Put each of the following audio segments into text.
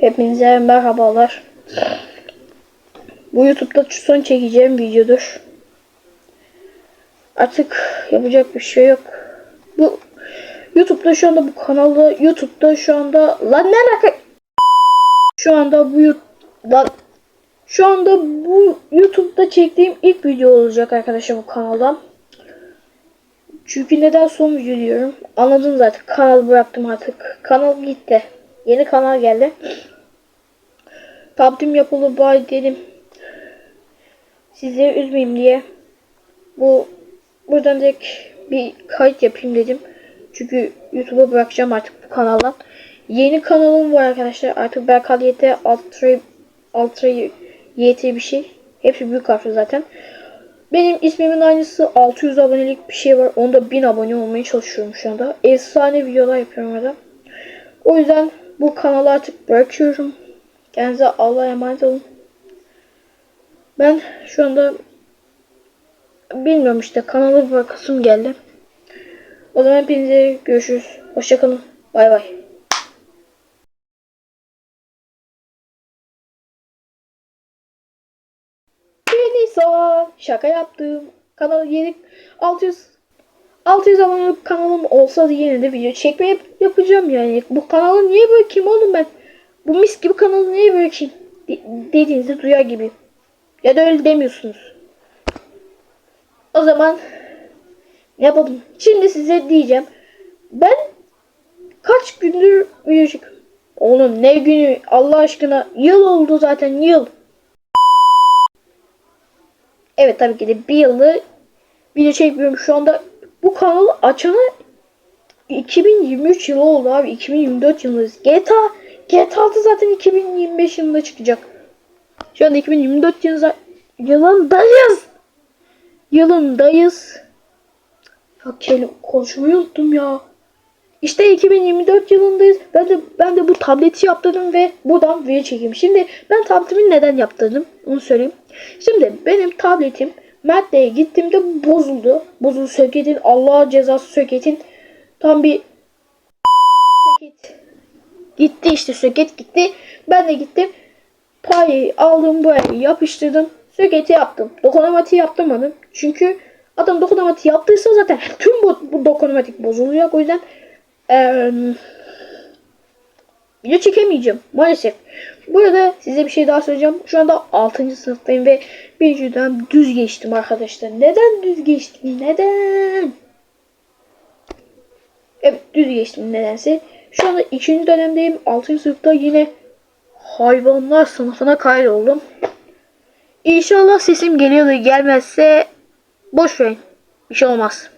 Hepinize merhabalar. Bu YouTube'da son çekeceğim videodur. Artık yapacak bir şey yok. Bu YouTube'da şu anda bu kanalda YouTube'da şu anda lan ne alaka? Şu anda bu lan şu anda bu YouTube'da çektiğim ilk video olacak arkadaşlar bu kanalda. Çünkü neden son video diyorum? Anladın zaten. Kanal bıraktım artık. Kanal gitti. Yeni kanal geldi. Tabdim yapılı bay dedim. Sizleri üzmeyeyim diye. Bu buradan direkt bir kayıt yapayım dedim. Çünkü YouTube'a bırakacağım artık bu kanaldan. Yeni kanalım var arkadaşlar. Artık Berkal YT Ultra Ultra YT bir şey. Hepsi büyük harfli zaten. Benim ismimin aynısı 600 abonelik bir şey var. Onda 1000 abone olmaya çalışıyorum şu anda. Efsane videolar yapıyorum orada. O yüzden bu kanalı artık bırakıyorum. Kendinize Allah'a emanet olun. Ben şu anda bilmiyorum işte kanalı bırakasım geldi. O zaman hepinize görüşürüz. Hoşçakalın. Bay bay. Nisa şaka yaptım. Kanal yeni 600 600 abonelik kanalım olsa da yine de video çekme yap- yapacağım yani. Bu kanalı niye bırakayım oğlum ben? Bu mis gibi kanalı niye bırakayım? De- dediğinizi duyar gibi. Ya da öyle demiyorsunuz. O zaman yapalım? Şimdi size diyeceğim. Ben kaç gündür video çekiyorum? Oğlum ne günü Allah aşkına yıl oldu zaten yıl. Evet tabii ki de bir yıldır video çekmiyorum şu anda. Bu kanalı açana 2023 yılı oldu abi. 2024 yılındayız. GTA GTA 6 zaten 2025 yılında çıkacak. Şu anda 2024 yılı, yılındayız. Yılındayız. Ya kelime konuşmayı unuttum ya. İşte 2024 yılındayız. Ben de ben de bu tableti yaptırdım ve buradan video çekeyim. Şimdi ben tabletimi neden yaptırdım? Onu söyleyeyim. Şimdi benim tabletim Mert'le gittiğimde bozuldu. Bozuldu söketin Allah cezası söketin tam bir söket gitti işte söket gitti. Ben de gittim. Payı aldım buraya yapıştırdım. Söketi yaptım. Dokunamatiği yaptırmadım. Çünkü adam dokunamatiği yaptıysa zaten tüm bu, bu dokunamatik bozulacak. O yüzden eee video çekemeyeceğim maalesef. Burada size bir şey daha söyleyeceğim. Şu anda 6. sınıftayım ve bir dönem düz geçtim arkadaşlar. Neden düz geçtim? Neden? Evet düz geçtim nedense. Şu anda 2. dönemdeyim. 6. sınıfta yine hayvanlar sınıfına kaydoldum. İnşallah sesim geliyor da gelmezse boş verin. Bir şey olmaz.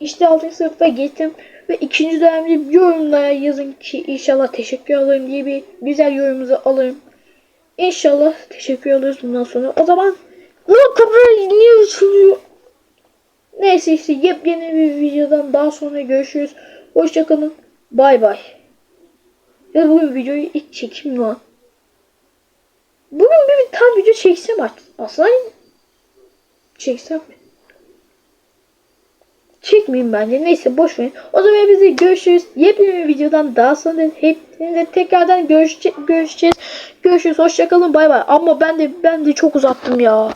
İşte 6. sınıfa geçtim ve ikinci dönemde yorumlara yazın ki inşallah teşekkür alırım diye bir güzel yorumunuzu alırım. İnşallah teşekkür alırız bundan sonra. O zaman bu kapı niye açılıyor? Neyse işte yepyeni bir videodan daha sonra görüşürüz. Hoşçakalın. Bay bay. Ya bugün videoyu ilk çekeyim lan. Bugün bir, bir tane video çeksem artık. Aslında çeksem mi? Çekmeyeyim bence. Neyse boş. O zaman bizi görüşürüz. Yepyeni bir videodan daha sonra hepinize tekrardan görüşe görüşeceğiz. Görüşürüz. Hoşçakalın. Bay bay. Ama ben de ben de çok uzattım ya.